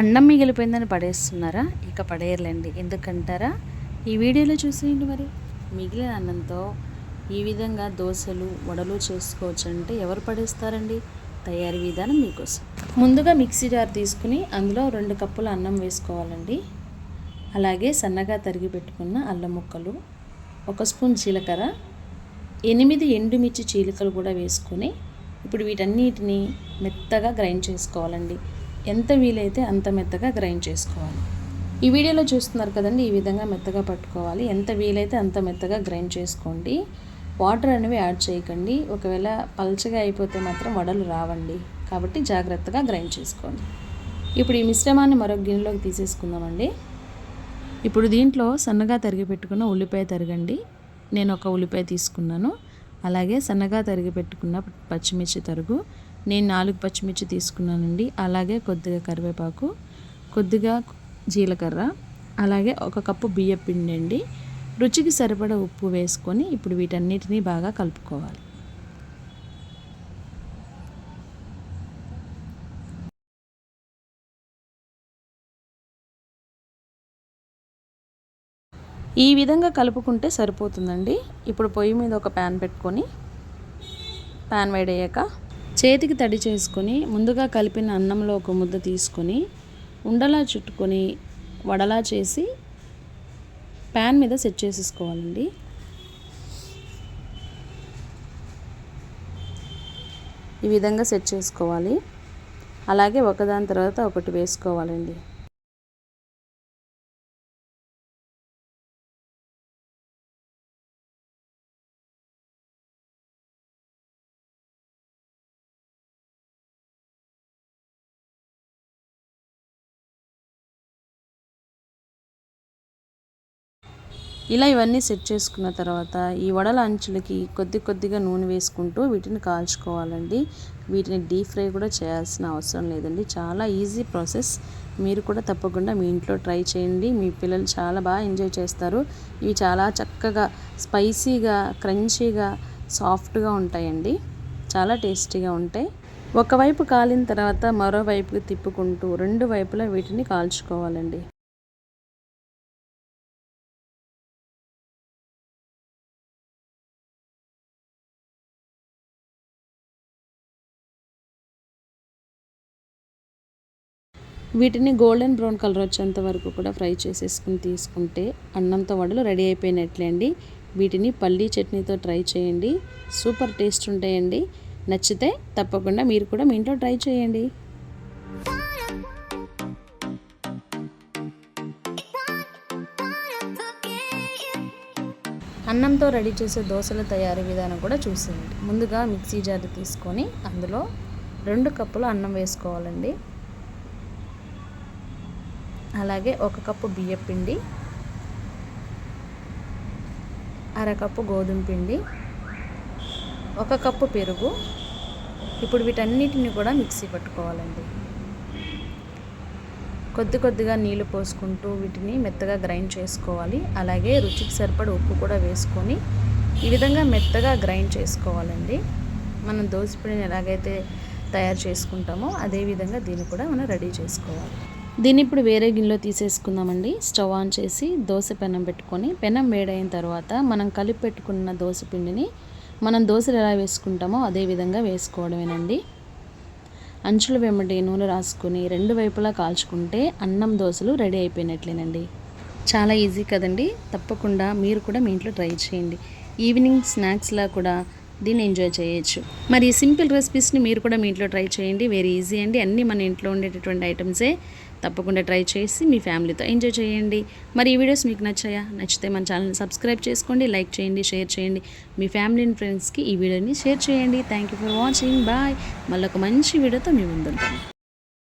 అన్నం మిగిలిపోయిందని పడేస్తున్నారా? ఇక పడేయర్లేండి. ఎందుకంటారా? ఈ వీడియోలో చూసేయండి మరి. మిగిలిన అన్నంతో ఈ విధంగా దోశలు వడలు చేసుకోవచ్చు అంటే ఎవరు పడేస్తారండి? తయారీ విధానం మీకోసం. ముందుగా మిక్సీ జార్ తీసుకుని అందులో రెండు కప్పుల అన్నం వేసుకోవాలండి. అలాగే సన్నగా తరిగి పెట్టుకున్న అల్లం ముక్కలు ఒక స్పూన్ జీలకర్ర ఎనిమిది ఎండుమిర్చి చీలికలు కూడా వేసుకొని ఇప్పుడు వీటన్నిటిని మెత్తగా గ్రైండ్ చేసుకోవాలండి. ఎంత వీలైతే అంత మెత్తగా గ్రైండ్ చేసుకోవాలి. ఈ వీడియోలో చూస్తున్నారు కదండి ఈ విధంగా మెత్తగా పట్టుకోవాలి. ఎంత వీలైతే అంత మెత్తగా గ్రైండ్ చేసుకోండి. వాటర్ అనేవి యాడ్ చేయకండి. ఒకవేళ పల్చగా అయిపోతే మాత్రం వడలు రావండి. కాబట్టి జాగ్రత్తగా గ్రైండ్ చేసుకోండి. ఇప్పుడు ఈ మిశ్రమాన్ని మరొక గిన్నెలోకి తీసేసుకుందామండి. ఇప్పుడు దీంట్లో సన్నగా తరిగి పెట్టుకున్న ఉల్లిపాయ తరగండి. నేను ఒక ఉల్లిపాయ తీసుకున్నాను. అలాగే సన్నగా తరిగి పెట్టుకున్న పచ్చిమిర్చి తరుగు. నేను నాలుగు పచ్చిమిర్చి తీసుకున్నానండి. అలాగే కొద్దిగా కరివేపాకు కొద్దిగా జీలకర్ర అలాగే ఒక కప్పు బియ్య పిండి అండి. రుచికి సరిపడ ఉప్పు వేసుకొని ఇప్పుడు వీటన్నిటిని బాగా కలుపుకోవాలి. ఈ విధంగా కలుపుకుంటే సరిపోతుందండి. ఇప్పుడు పొయ్యి మీద ఒక ప్యాన్ పెట్టుకొని ప్యాన్ వేడయ్యాక చేతికి తడి చేసుకొని ముందుగా కలిపిన అన్నంలో ఒక ముద్ద తీసుకొని ఉండలా చుట్టుకొని వడలా చేసి ప్యాన్ మీద సెట్ చేసేసుకోవాలండి. ఈ విధంగా సెట్ చేసుకోవాలి. అలాగే ఒకదాని తర్వాత ఒకటి వేసుకోవాలండి. ఇలా ఇవన్నీ సెట్ చేసుకున్న తర్వాత ఈ వడల అంచులకి కొద్ది కొద్దిగా నూనె వేసుకుంటూ వీటిని కాల్చుకోవాలండి. వీటిని డీప్ ఫ్రై కూడా చేయాల్సిన అవసరం లేదండి. చాలా ఈజీ ప్రాసెస్. మీరు కూడా తప్పకుండా మీ ఇంట్లో ట్రై చేయండి. మీ పిల్లలు చాలా బాగా ఎంజాయ్ చేస్తారు. ఇవి చాలా చక్కగా స్పైసీగా క్రంచీగా సాఫ్ట్గా ఉంటాయండి. చాలా టేస్టీగా ఉంటాయి. ఒకవైపు కాలిన తర్వాత మరోవైపుకి తిప్పుకుంటూ రెండు వైపులా వీటిని కాల్చుకోవాలండి. వీటిని గోల్డెన్ బ్రౌన్ కలర్ వచ్చేంత వరకు కూడా ఫ్రై చేసేసుకుని తీసుకుంటే అన్నంతో వడలు రెడీ అయిపోయినట్లే అండి. వీటిని పల్లీ చట్నీతో ట్రై చేయండి. సూపర్ టేస్ట్ ఉంటాయండి. నచ్చితే తప్పకుండా మీరు కూడా మీ ఇంట్లో ట్రై చేయండి. అన్నంతో రెడీ చేసే దోశల తయారీ విధానం కూడా చూసేయండి. ముందుగా మిక్సీ జార్ తీసుకొని అందులో రెండు కప్పులు అన్నం వేసుకోవాలండి. అలాగే ఒక కప్పు బియ్యం పిండి అరకప్పు గోధుమ పిండి ఒక కప్పు పెరుగు. ఇప్పుడు వీటన్నిటిని కూడా మిక్సీ పట్టుకోవాలండి. కొద్ది కొద్దిగా నీళ్ళు పోసుకుంటూ వీటిని మెత్తగా గ్రైండ్ చేసుకోవాలి. అలాగే రుచికి సరిపడ ఉప్పు కూడా వేసుకొని ఈ విధంగా మెత్తగా గ్రైండ్ చేసుకోవాలండి. మనం దోశపిండిని ఎలాగైతే తయారు చేసుకుంటామో అదేవిధంగా దీన్ని కూడా మనం రెడీ చేసుకోవాలి. దీన్ని ఇప్పుడు వేరే గిన్నెలో తీసేసుకుందామండి. స్టవ్ ఆన్ చేసి దోశ పెనం పెట్టుకొని పెనం వేడైన తర్వాత మనం కలిపి పెట్టుకున్న దోశ పిండిని మనం దోశలు ఎలా వేసుకుంటామో అదే విధంగా వేసుకోవడమేనండి. అంచుల వెంబడి నూనె రాసుకొని రెండు వైపులా కాల్చుకుంటే అన్నం దోశలు రెడీ అయిపోయినట్లేనండి. చాలా ఈజీ కదండి. తప్పకుండా మీరు కూడా మీ ఇంట్లో ట్రై చేయండి. ఈవినింగ్ స్నాక్స్లా కూడా దీన్ని ఎంజాయ్ చేయొచ్చు. మరి ఈ సింపుల్ రెసిపీస్ని మీరు కూడా మీ ఇంట్లో ట్రై చేయండి. వెరీ ఈజీ అండి. అన్నీ మన ఇంట్లో ఉండేటటువంటి ఐటమ్సే. తప్పకుండా ట్రై చేసి మీ ఫ్యామిలీతో ఎంజాయ్ చేయండి. మరి ఈ వీడియోస్ మీకు నచ్చాయా? నచ్చితే మన ఛానల్ని సబ్స్క్రైబ్ చేసుకోండి లైక్ చేయండి షేర్ చేయండి. మీ ఫ్యామిలీ అండ్ ఫ్రెండ్స్కి ఈ వీడియోని షేర్ చేయండి. Thank you for watching bye మళ్ళీ ఒక మంచి వీడియోతో మీ ముందుంటాను